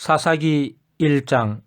사사기 1장.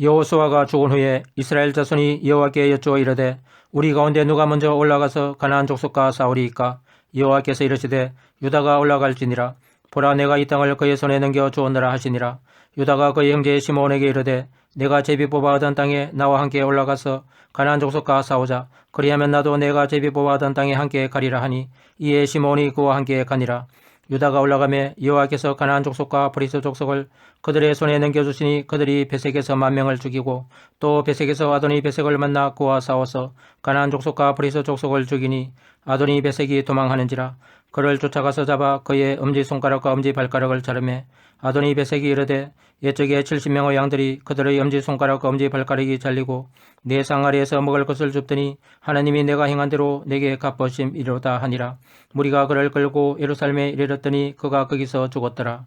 여호수아가 죽은 후에 이스라엘 자손이 여호와께 여쭈어 이르되 우리 가운데 누가 먼저 올라가서 가나안 족속과 싸우리이까? 여호와께서 이르시되 유다가 올라갈지니라. 보라 내가 이 땅을 그의 손에 넘겨 주었느라 하시니라. 유다가 그의 형제 시므온에게 이르되 내가 제비 뽑아 얻은 땅에 나와 함께 올라가서 가나안 족속과 싸우자. 그리하면 나도 내가 제비 뽑아 얻은 땅에 함께 가리라 하니 이에 시므온이 그와 함께 가니라 유다가 올라가매 여호와께서 가나안 족속과 브리스 족속을 그들의 손에 넘겨주시니 그들이 베색에서 만 명을 죽이고 또 베색에서 아도니 베색을 만나 그와 싸워서 가나안 족속과 브리스 족속을 죽이니 아도니 베색이 도망하는지라 그를 쫓아가서 잡아 그의 엄지손가락과 엄지발가락을 자르매 아도니 베색이 이르되 옛적에 70명의 양들이 그들의 엄지손가락과 엄지 발가락이 잘리고 내 상아리에서 먹을 것을 줍더니 하나님이 내가 행한 대로 내게 갚으심 이로다 하니라. 무리가 그를 끌고 예루살렘에 이르렀더니 그가 거기서 죽었더라.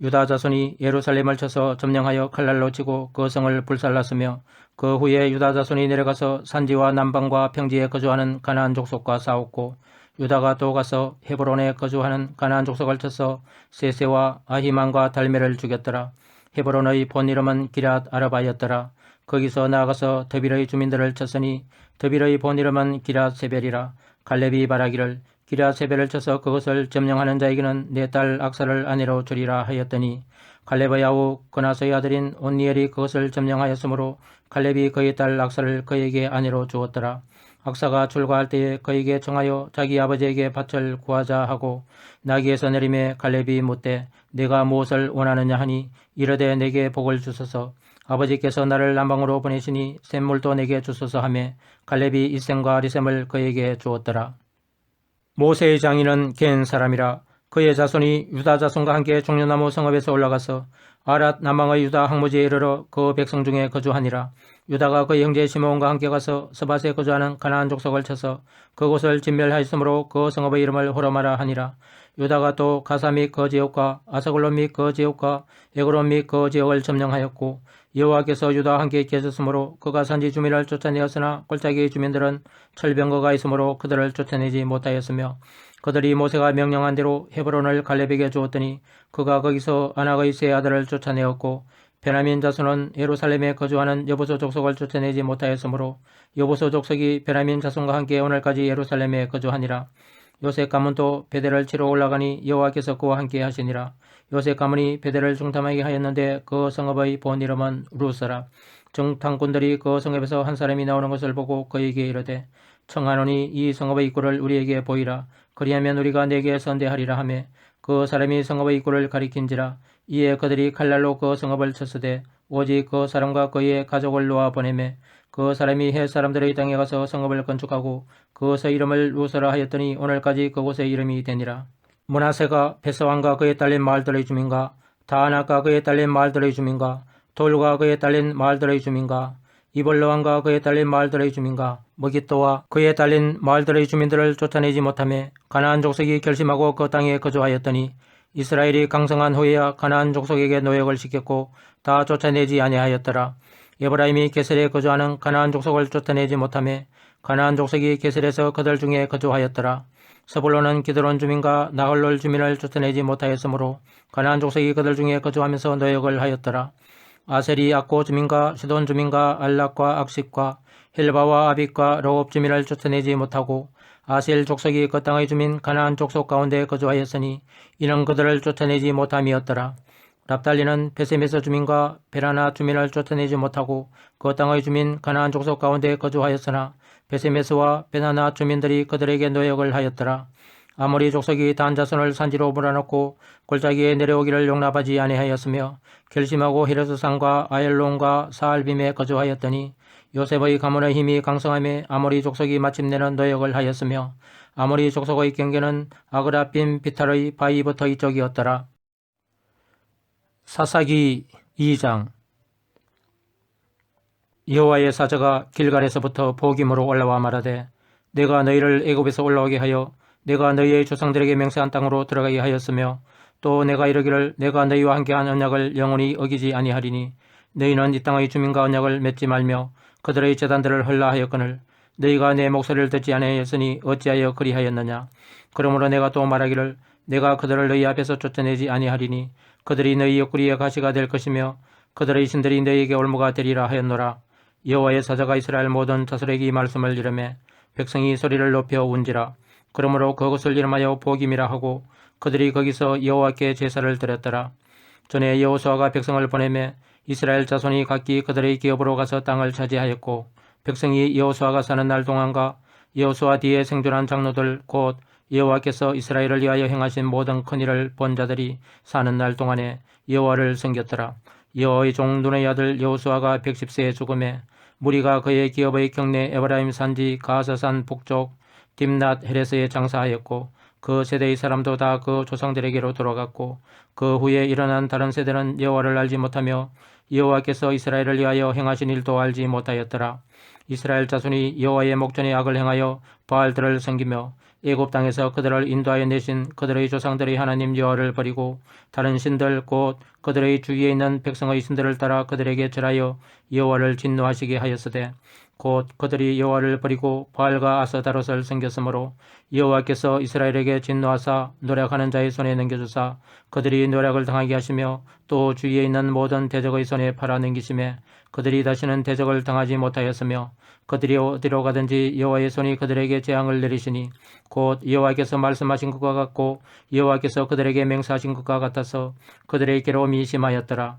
유다 자손이 예루살렘을 쳐서 점령하여 칼날로 치고 그 성을 불살랐으며 그 후에 유다 자손이 내려가서 산지와 남방과 평지에 거주하는 가나안 족속과 싸웠고 유다가 또 가서 헤브론에 거주하는 가나안 족속을 쳐서 세세와 아히만과 달메를 죽였더라. 헤브론의 본 이름은 기랏 아르바였더라. 거기서 나아가서 더빌의 주민들을 쳤으니 더빌의 본 이름은 기랏 세벨이라. 갈렙이 말하기를 기라 세벨을 쳐서 그것을 점령하는 자에게는 내 딸 악사를 아내로 주리라 하였더니 갈렙의 아우 그나서의 아들인 온니엘이 그것을 점령하였으므로 갈렙이 그의 딸 악사를 그에게 아내로 주었더라. 악사가 출가할 때에 그에게 청하여 자기 아버지에게 밭을 구하자 하고 나귀에서 내림에 갈렙이 묻되 내가 무엇을 원하느냐 하니 이르되 내게 복을 주소서 아버지께서 나를 남방으로 보내시니 샘물도 내게 주소서 하매 갈렙이 이셈과 리셈을 그에게 주었더라. 모세의 장인은 겐 사람이라 그의 자손이 유다 자손과 함께 종려나무 성읍에서 올라가서 아랏 남방의 유다 항무지에 이르러 그 백성 중에 거주하니라. 유다가 그의 형제 시므온과 함께 가서 서밭에 거주하는 가나안 족속을 쳐서 그곳을 진멸하였으므로 그 성읍의 이름을 호르마라 하니라. 유다가 또 가사 및 그 지역과 아사글론 및 그 지역과 에그론 및 그 지역을 점령하였고 여호와께서 유다와 함께 계셨으므로 그가 산지 주민을 쫓아내었으나 골짜기 주민들은 철병거가 있으므로 그들을 쫓아내지 못하였으며 그들이 모세가 명령한 대로 헤브론을 갈렙에게 주었더니 그가 거기서 아낙의 세 아들을 쫓아내었고 베냐민 자손은 예루살렘에 거주하는 여보소 족속을 쫓아내지 못하였으므로 여보소 족속이 베냐민 자손과 함께 오늘까지 예루살렘에 거주하니라. 요셉 가문도 베델을 치러 올라가니 여호와께서 그와 함께 하시니라. 요셉 가문이 베델을 중탐하게 하였는데 그 성읍의 본 이름은 루스라. 정탐꾼들이 그 성읍에서 한 사람이 나오는 것을 보고 그에게 이르되 청하노니 이 성읍의 입구를 우리에게 보이라. 그리하면 우리가 내게 선대하리라 하매 그 사람이 성읍의 입구를 가리킨지라. 이에 그들이 칼날로 그 성읍을 쳤으되 오직 그 사람과 그의 가족을 놓아 보내매 그 사람이 해 사람들의 땅에 가서 성읍을 건축하고 그것의 이름을 루스라 하였더니 오늘까지 그곳의 이름이 되니라. 문하세가 베스왕과 그의 딸린 마을들의 주민과 다하나가 그의 딸린 마을들의 주민과 돌과 그의 딸린 마을들의 주민과 이벌로왕과 그의 딸린 마을들의 주민과 머기또와 그의 딸린 마을들의 주민들을 쫓아내지 못하며 가나안 족속이 결심하고 그 땅에 거주하였더니 이스라엘이 강성한 후에야 가나안 족속에게 노역을 시켰고 다 쫓아내지 아니하였더라. 에브라임이 게셀에 거주하는 가나안 족속을 쫓아내지 못하며 가나안 족속이 게셀에서 그들 중에 거주하였더라. 서불로는 기드론 주민과 나홀롤 주민을 쫓아내지 못하였으므로 가나안 족속이 그들 중에 거주하면서 노역을 하였더라. 아셀이 악고 주민과 시돈 주민과 알락과 악식과 힐바와 아빅과 로업 주민을 쫓아내지 못하고 아셀 족속이 그 땅의 주민 가나안 족속 가운데 거주하였으니 이는 그들을 쫓아내지 못함이었더라. 랍달리는 베세메서 주민과 베라나 주민을 쫓아내지 못하고 그 땅의 주민 가나안 족속 가운데 거주하였으나 베세메스와 베나나 주민들이 그들에게 노역을 하였더라. 아모리 족속이 단 자손을 산지로 몰아넣고 골짜기에 내려오기를 용납하지 아니하였으며 결심하고 히르스산과 아엘론과 사알빔에 거주하였더니 요셉의 가문의 힘이 강성함에 아모리 족속이 마침내는 노역을 하였으며 아모리 족속의 경계는 아그라빔 비탈의 바위부터 이쪽이었더라. 사사기 2장 여호와의 사자가 길갈에서부터 복임으로 올라와 말하되 내가 너희를 애굽에서 올라오게 하여 내가 너희의 조상들에게 맹세한 땅으로 들어가게 하였으며 또 내가 이르기를 내가 너희와 함께한 언약을 영원히 어기지 아니하리니 너희는 이 땅의 주민과 언약을 맺지 말며 그들의 재단들을 헐라 하였거늘 너희가 내 목소리를 듣지 아니하였으니 어찌하여 그리하였느냐? 그러므로 내가 또 말하기를 내가 그들을 너희 앞에서 쫓아내지 아니하리니 그들이 너희 옆구리에 가시가 될 것이며 그들의 신들이 너희에게 올무가 되리라 하였노라. 여호와의 사자가 이스라엘 모든 자손에게 이 말씀을 이르매 백성이 소리를 높여 운지라 그러므로 그것을 이름하여 복임이라 하고 그들이 거기서 여호와께 제사를 드렸더라 전에 여호수아가 백성을 보내매 이스라엘 자손이 각기 그들의 기업으로 가서 땅을 차지하였고 백성이 여호수아가 사는 날 동안과 여호수아 뒤에 생존한 장로들 곧 여호와께서 이스라엘을 위하여 행하신 모든 큰 일을 본 자들이 사는 날 동안에 여호와를 섬겼더라. 여호와의 종 눈의 아들 여호수아가 110세에 죽음에 무리가 그의 기업의 경내 에브라임 산지 가사산 북쪽 딥낫 헤레스에 장사하였고 그 세대의 사람도 다 그 조상들에게로 돌아갔고 그 후에 일어난 다른 세대는 여호와를 알지 못하며 여호와께서 이스라엘을 위하여 행하신 일도 알지 못하였더라. 이스라엘 자손이 여호와의 목전에 악을 행하여 바알들을 섬기며 애굽 땅에서 그들을 인도하여 내신 그들의 조상들의 하나님 여호와를 버리고 다른 신들 곧 그들의 주위에 있는 백성의 신들을 따라 그들에게 절하여 여호와를 진노하시게 하였으되 곧 그들이 여호와를 버리고 바알과 아스다롯을 섬겼으므로 여호와께서 이스라엘에게 진노하사 노력하는 자의 손에 넘겨주사 그들이 노력을 당하게 하시며 또 주위에 있는 모든 대적의 손에 팔아 넘기심에 그들이 다시는 대적을 당하지 못하였으며 그들이 어디로 가든지 여호와의 손이 그들에게 재앙을 내리시니 곧 여호와께서 말씀하신 것과 같고 여호와께서 그들에게 맹세하신 것과 같아서 그들의 괴로움이 심하였더라.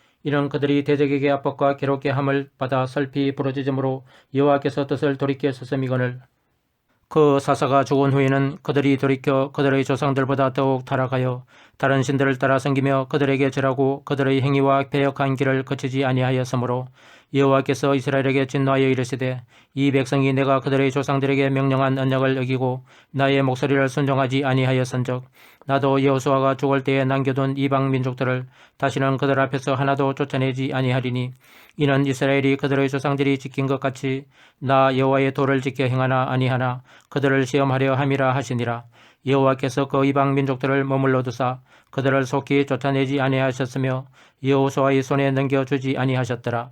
이는 그들이 대적에게 압박과 괴롭게 함을 받아 설피 부러지므로 여호와께서 뜻을 돌이켜 서섬이거늘. 그 사사가 죽은 후에는 그들이 돌이켜 그들의 조상들보다 더욱 타락하여 다른 신들을 따라 섬기며 그들에게 절하고 그들의 행위와 배역한 길을 거치지 아니하였으므로 여호와께서 이스라엘에게 진노하여 이르시되 이 백성이 내가 그들의 조상들에게 명령한 언약을 어기고 나의 목소리를 순종하지 아니하였은즉 나도 여호수아가 죽을 때에 남겨둔 이방 민족들을 다시는 그들 앞에서 하나도 쫓아내지 아니하리니 이는 이스라엘이 그들의 조상들이 지킨 것 같이 나 여호와의 도를 지켜 행하나 아니하나 그들을 시험하려 함이라 하시니라. 여호와께서 그 이방 민족들을 머물러 두사 그들을 속히 쫓아내지 아니하셨으며 여호수아의 손에 넘겨 주지 아니하셨더라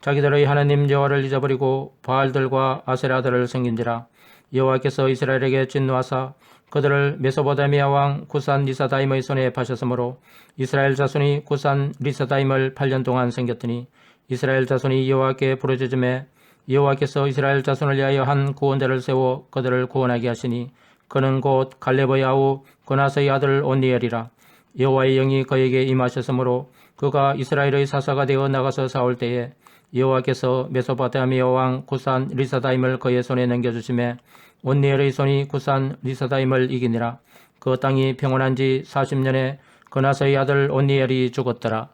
자기들의 하나님 여호와를 잊어버리고 바알들과 아세라들을 섬긴지라. 여호와께서 이스라엘에게 진노하사 그들을 메소보다미아 왕 구산 리사다임의 손에 파셨으므로 이스라엘 자손이 구산 리사다임을 8년 동안 섬겼더니 이스라엘 자손이 여호와께 부르짖음에 여호와께서 이스라엘 자손을 위하여 한 구원자를 세워 그들을 구원하게 하시니 그는 곧 갈렙의 아우 고나스의 아들 온니엘이라. 여호와의 영이 그에게 임하셨으므로 그가 이스라엘의 사사가 되어 나가서 싸울 때에 여호와께서 메소바다미아 왕 구산 리사다임을 그의 손에 넘겨주심에 온니엘의 손이 구산 리사다임을 이기니라. 그 땅이 평온한 지 40년에 그나서의 아들 온니엘이 죽었더라.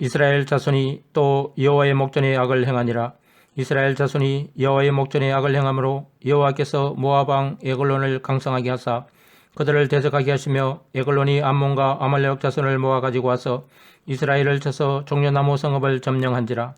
이스라엘 자손이 또 여호와의 목전에 악을 행하니라. 이스라엘 자손이 여호와의 목전에 악을 행함으로 여호와께서 모아방 에글론을 강성하게 하사 그들을 대적하게 하시며 에글론이 암몬과 아말렉 자손을 모아 가지고 와서 이스라엘을 쳐서 종려나무 성읍을 점령한지라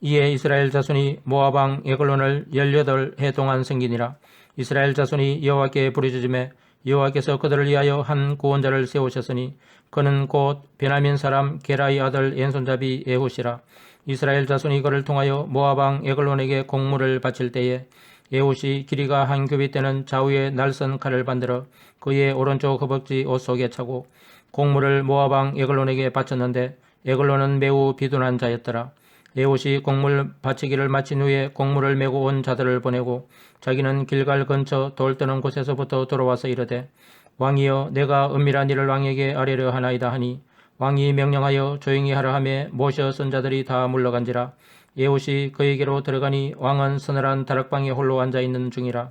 이에 이스라엘 자손이 모아방 에글론을 18해 동안 생기니라 이스라엘 자손이 여호와께 부르짖음에 여호와께서 그들을 위하여 한 구원자를 세우셨으니 그는 곧 베나민 사람 게라의 아들 왼손잡이 에훗이라 이스라엘 자손이 그를 통하여 모아방 에글론에게 공물을 바칠 때에 에웃이 길이가 한 규빗 되는 좌우에 날선 칼을 만들어 그의 오른쪽 허벅지 옷 속에 차고 곡물을 모아방 에글론에게 바쳤는데 에글론은 매우 비둔한 자였더라. 에웃이 곡물 바치기를 마친 후에 곡물을 메고 온 자들을 보내고 자기는 길갈 근처 돌 뜨는 곳에서부터 돌아와서 이르되 왕이여 내가 은밀한 일을 왕에게 아뢰려 하나이다 하니 왕이 명령하여 조용히 하라 하매 모셔 선자들이 다 물러간지라. 에옷이 그에게로 들어가니 왕은 서늘한 다락방에 홀로 앉아 있는 중이라.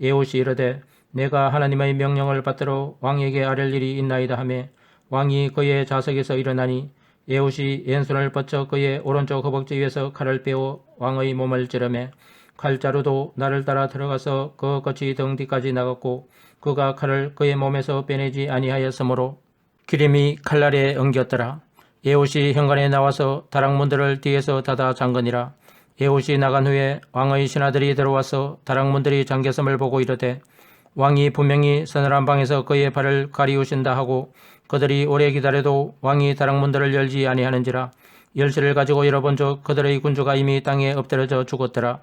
에옷이 이르되 내가 하나님의 명령을 받들어 왕에게 아랠 일이 있나이다 하매 왕이 그의 좌석에서 일어나니 에옷이 왼손을 뻗쳐 그의 오른쪽 허벅지 위에서 칼을 빼어 왕의 몸을 찌르매 칼자루도 나를 따라 들어가서 그 끝이 등 뒤까지 나갔고 그가 칼을 그의 몸에서 빼내지 아니하였으므로 기름이 칼날에 엉겼더라. 에옷이 현관에 나와서 다락문들을 뒤에서 닫아 잠그니라. 에옷이 나간 후에 왕의 신하들이 들어와서 다락문들이 잠겼음을 보고 이르되 왕이 분명히 서늘한 방에서 그의 발을 가리우신다 하고 그들이 오래 기다려도 왕이 다락문들을 열지 아니하는지라 열쇠를 가지고 열어본 적 그들의 군주가 이미 땅에 엎드려져 죽었더라.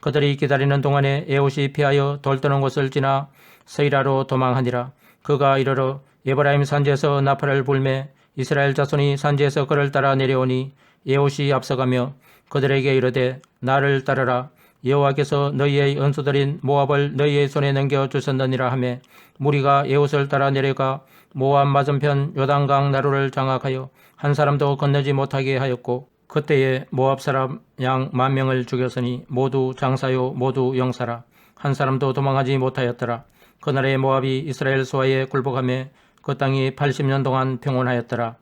그들이 기다리는 동안에 에옷이 피하여 돌 뜨는 곳을 지나 세이라로 도망하니라. 그가 이르러 에브라임 산지에서 나팔을 불매 이스라엘 자손이 산지에서 그를 따라 내려오니 에옷이 앞서가며 그들에게 이르되 나를 따르라 여호와께서 너희의 은수들인 모압을 너희의 손에 넘겨 주셨느니라 하매 무리가 에옷을 따라 내려가 모압 맞은편 요단강 나루를 장악하여 한 사람도 건너지 못하게 하였고 그때에 모압 사람 양 만 명을 죽였으니 모두 장사요 모두 영사라 한 사람도 도망하지 못하였더라 그날에 모압이 이스라엘 소아에 굴복하며 그 땅이 80년 동안 평온하였더라.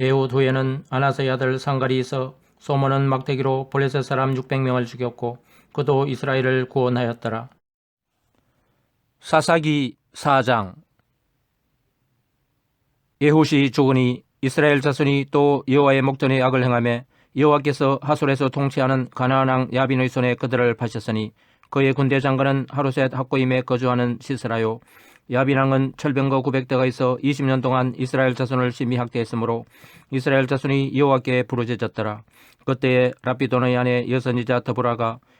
에훗 후에는 아나스의 아들 상갈이 있어 소문은 막대기로 블레셋 사람 600명을 죽였고 그도 이스라엘을 구원하였더라. 사사기 4장 예훗이 죽으니 이스라엘 자손이 또 여호와의 목전에 악을 행하며 여호와께서 하솔에서 통치하는 가나안 왕 야빈의 손에 그들을 파셨으니 그의 군대 장관은 하루셋 학고임에 거주하는 시스라요 야빈 왕은 철병거 900대가 있어 20년 동안 이스라엘 자손을 심히 학대했으므로 이스라엘 자손이 여호와께 부르짖었더라. 그때에 라피도너의 아내 여선이자 더브라가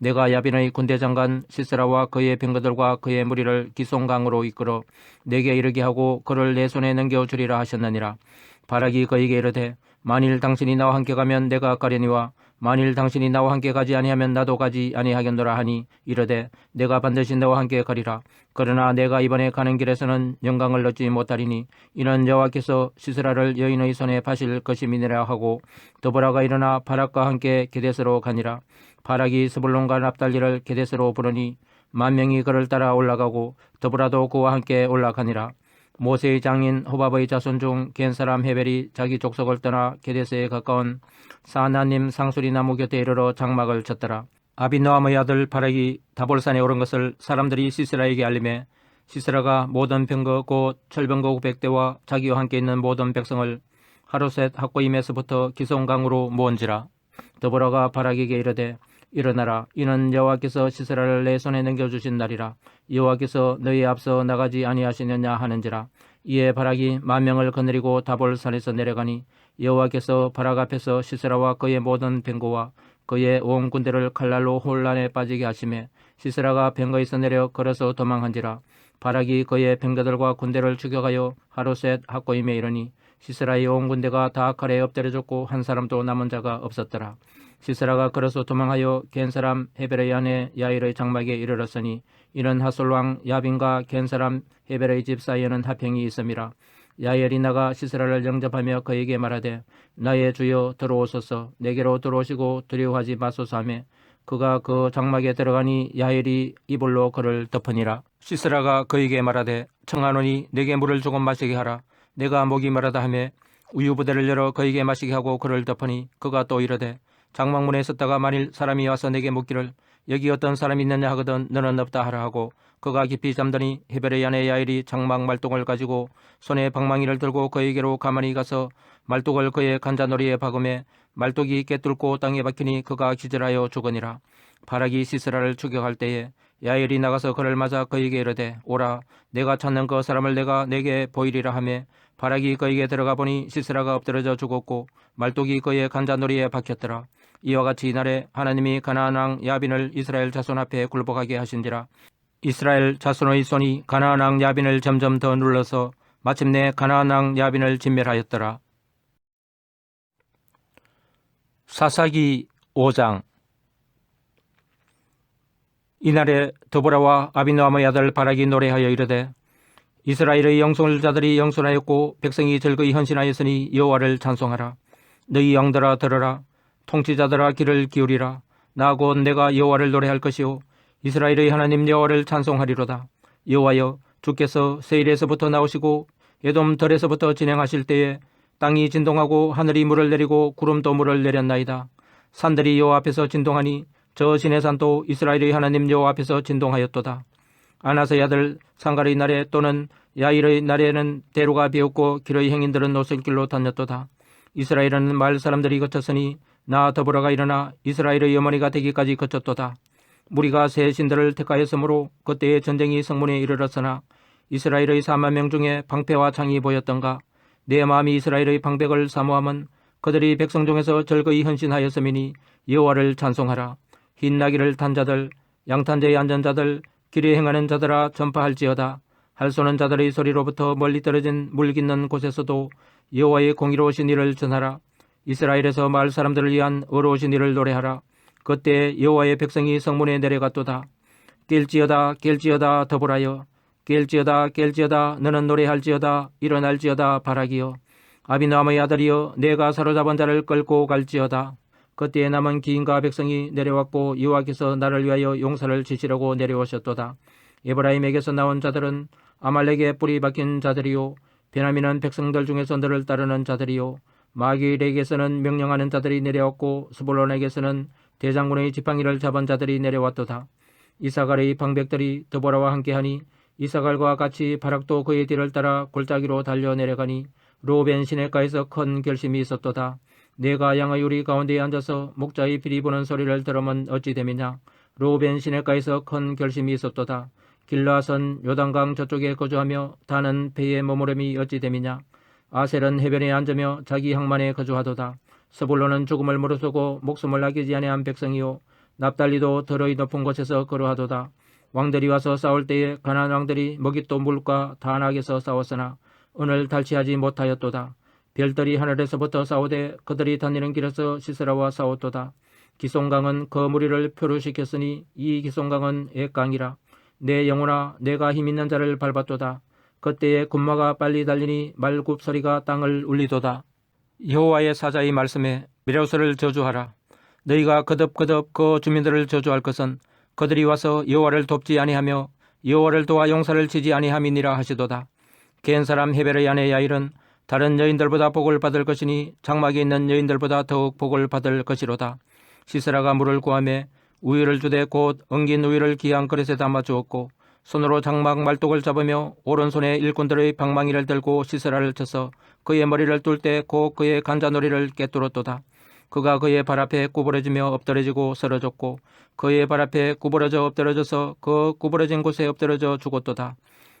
내가 야빈의 군대 장관 시스라와 그의 병거들과 그의 무리를 기송강으로 이끌어 내게 이르게 하고 그를 내 손에 넘겨 주리라 하셨느니라. 바락이 그에게 이르되 만일 당신이 나와 함께 가면 내가 가려니와 만일 당신이 나와 함께 가지 아니하면 나도 가지 아니하겠노라 하니 이르되 내가 반드시 너와 함께 가리라. 그러나 내가 이번에 가는 길에서는 영광을 얻지 못하리니 이는 여호와께서 시스라를 여인의 손에 파실 것임이니라 하고 더보라가 일어나 바락과 함께 게데스로 가니라. 바락이 스불론과 납달리를 게데스로 부르니 만 명이 그를 따라 올라가고 더보라도 그와 함께 올라가니라. 모세의 장인 호밥의 자손 중 겐사람 헤벨이 자기 족속을 떠나 게데스에 가까운 사나님 상수리 나무 곁에 이르러 장막을 쳤더라. 아비노함의 아들 바락이 다볼산에 오른 것을 사람들이 시스라에게 알림해 시스라가 모든 병거 곧 철병거 900대와 자기와 함께 있는 모든 백성을 하루셋 학고임에서부터 기송강으로 모은지라. 더보라가 바락에게 이르되 일어나라. 이는 여호와께서 시스라를 내 손에 넘겨 주신 날이라. 여호와께서 너희 앞서 나가지 아니하시느냐 하는지라. 이에 바락이 만 명을 거느리고 다볼 산에서 내려가니 여호와께서 바락 앞에서 시스라와 그의 모든 병거와 그의 온 군대를 칼날로 혼란에 빠지게 하심에 시스라가 병거에서 내려 걸어서 도망한지라. 바락이 그의 병거들과 군대를 죽여가여 하루셋 학고임에 이르니 시스라의 온 군대가 다 칼에 엎드려졌고 한 사람도 남은 자가 없었더라. 시스라가 걸어서 도망하여 겐 사람 헤벨의 아내 야일의 장막에 이르렀으니 이는 하솔 왕 야빈과 겐 사람 헤벨의 집 사이에는 하평이 있음이라. 야엘이 나가 시스라를 영접하며 그에게 말하되 나의 주여 들어오소서 내게로 들어오시고 두려워하지 마소서 하며 그가 그 장막에 들어가니 야엘이 이불로 그를 덮으니라. 시스라가 그에게 말하되 청하노니 내게 물을 조금 마시게 하라. 내가 목이 마르다 하며 우유 부대를 열어 그에게 마시게 하고 그를 덮으니 그가 또 이르되 장막문에 섰다가 만일 사람이 와서 내게 묻기를 여기 어떤 사람이 있느냐 하거든 너는 없다 하라 하고 그가 깊이 잠드니 헤벨의 아내 야일이 장막 말뚝을 가지고 손에 방망이를 들고 그에게로 가만히 가서 말뚝을 그의 간자놀이에 박음에 말뚝이 깨뚫고 땅에 박히니 그가 기절하여 죽으니라. 바락이 시스라를 추격할 때에 야일이 나가서 그를 맞아 그에게 이르되 오라 내가 찾는 그 사람을 내가 내게 보이리라 하매 바락이 그에게 들어가 보니 시스라가 엎드러져 죽었고 말뚝이 그의 간자놀이에 박혔더라. 이와 같이 이날에 하나님이 가나안 왕 야빈을 이스라엘 자손 앞에 굴복하게 하신지라 이스라엘 자손의 손이 가나안 왕 야빈을 점점 더 눌러서 마침내 가나안 왕 야빈을 진멸하였더라. 사사기 5장. 이날에 드보라와 아비노함의 아들 바락이 노래하여 이르되 이스라엘의 영성을 자들이 영손하였고 백성이 즐거이 헌신하였으니 여호와를 찬송하라. 너희 영들아 들으라 통치자들아 귀를 기울이라. 나 곧 내가 여호와를 노래할 것이요. 이스라엘의 하나님 여호와를 찬송하리로다. 여호와여 주께서 세일에서부터 나오시고 에돔 덜에서부터 진행하실 때에 땅이 진동하고 하늘이 물을 내리고 구름도 물을 내렸나이다. 산들이 여호와 앞에서 진동하니 저 시내산도 이스라엘의 하나님 여호와 앞에서 진동하였도다. 아나스의 아들 상가의 날에 또는 야일의 날에는 대로가 비었고 길의 행인들은 노선길로 다녔도다. 이스라엘은 마을 사람들이 거쳤으니 나 더불어가 일어나 이스라엘의 어머니가 되기까지 거쳤도다. 무리가 새 신들을 택하였으므로 그때의 전쟁이 성문에 이르렀으나 이스라엘의 4만 명 중에 방패와 창이 보였던가 내 마음이 이스라엘의 방백을 사모함은 그들이 백성 중에서 절거이 헌신하였음이니 여호와를 찬송하라. 흰 나귀를 탄 자들 양탄자에 앉은 자들 길에 행하는 자들아 전파할지어다. 할 쏘는 자들의 소리로부터 멀리 떨어진 물 깃는 곳에서도 여호와의 공의로우신 일을 전하라. 이스라엘에서 마을 사람들을 위한 의로우신 일을 노래하라. 그때 여호와의 백성이 성문에 내려갔도다. 깰지어다 깰지어다 더불하여 깰지어다 깰지어다 너는 노래할지어다 일어날지어다 바라기여 아비나함의 아들이여 내가 사로잡은 자를 끌고 갈지어다. 그때에 남은 기인과 백성이 내려왔고 여호와께서 나를 위하여 용사를 지시려고 내려오셨도다. 에브라임에게서 나온 자들은 아말렉의 뿌리 박힌 자들이요 베냐민은 백성들 중에서 너를 따르는 자들이요 마길에게서는 명령하는 자들이 내려왔고 스불론에게서는 대장군의 지팡이를 잡은 자들이 내려왔도다. 이사갈의 방백들이 드보라와 함께하니 이사갈과 같이 바락도 그의 뒤를 따라 골짜기로 달려 내려가니 로벤 시내가에서 큰 결심이 있었도다. 내가 양의 우리 가운데에 앉아서 목자의 피리 부는 소리를 들으면 어찌 됨이냐. 로벤 시내가에서 큰 결심이 있었도다. 길라선 요단강 저쪽에 거주하며 다는 배의 머무름이 어찌 됨이냐. 아셀은 해변에 앉으며 자기 항만에 거주하도다. 서불로는 죽음을 무릅쓰고 목숨을 아끼지 아니한 백성이요 납달리도 더러이 높은 곳에서 거루하도다. 왕들이 와서 싸울 때에 가난 왕들이 먹잇도 물과 단악에서 싸웠으나 오늘 달치하지 못하였도다. 별들이 하늘에서부터 싸우되 그들이 다니는 길에서 시스라와 싸웠도다. 기송강은 그 무리를 표류시켰으니 이 기송강은 액강이라. 내 영혼아 내가 힘있는 자를 밟았도다. 그때에 군마가 빨리 달리니 말굽 소리가 땅을 울리도다. 여호와의 사자의 말씀에 미라우스를 저주하라. 너희가 거듭거듭 그 주민들을 저주할 것은 그들이 와서 여호와를 돕지 아니하며 여호와를 도와 용사를 치지 아니함이니라 하시도다. 겐 사람 헤벨의 아내 야일은 다른 여인들보다 복을 받을 것이니 장막에 있는 여인들보다 더욱 복을 받을 것이로다. 시스라가 물을 구하며 우유를 주되 곧 엉긴 우유를 귀한 그릇에 담아 주었고 손으로 장막 말뚝을 잡으며 오른손에 일꾼들의 방망이를 들고 시스라를 쳐서 그의 머리를 뚫 때 곧 그의 간자놀이를 깨뚫었도다. 그가 그의 발 앞에 구부러지며 엎드러지고 쓰러졌고 그의 발 앞에 구부러져 엎드러져서 그 구부러진 곳에 엎드러져 죽었도다.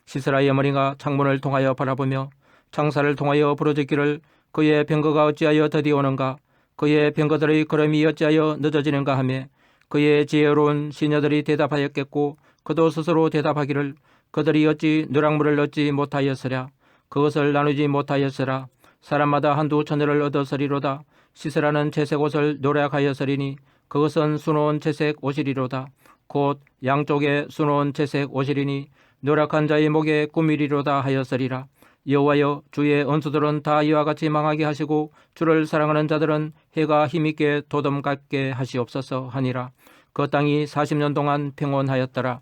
시스라의 어머니가 창문을 통하여 바라보며 창사를 통하여 부러졌기를 그의 병거가 어찌하여 더디 오는가 그의 병거들의 걸음이 어찌하여 늦어지는가 하며 그의 지혜로운 시녀들이 대답하였겠고 그도 스스로 대답하기를 그들이 어찌 누락물을 얻지 못하였으랴? 그것을 나누지 못하였으라 사람마다 한두 천여를 얻었으리로다. 시스라는 채색 옷을 노력하였으리니 그것은 수놓은 채색 옷이리로다. 곧 양쪽에 수놓은 채색 옷이리니 노력한 자의 목에 꾸미리로다 하였으리라. 여호와여 주의恩수들은 다 이와 같이 망하게 하시고 주를 사랑하는 자들은 해가 힘있게 도덤 같게 하시옵소서 하니라. 그 땅이 40년 동안 평온하였더라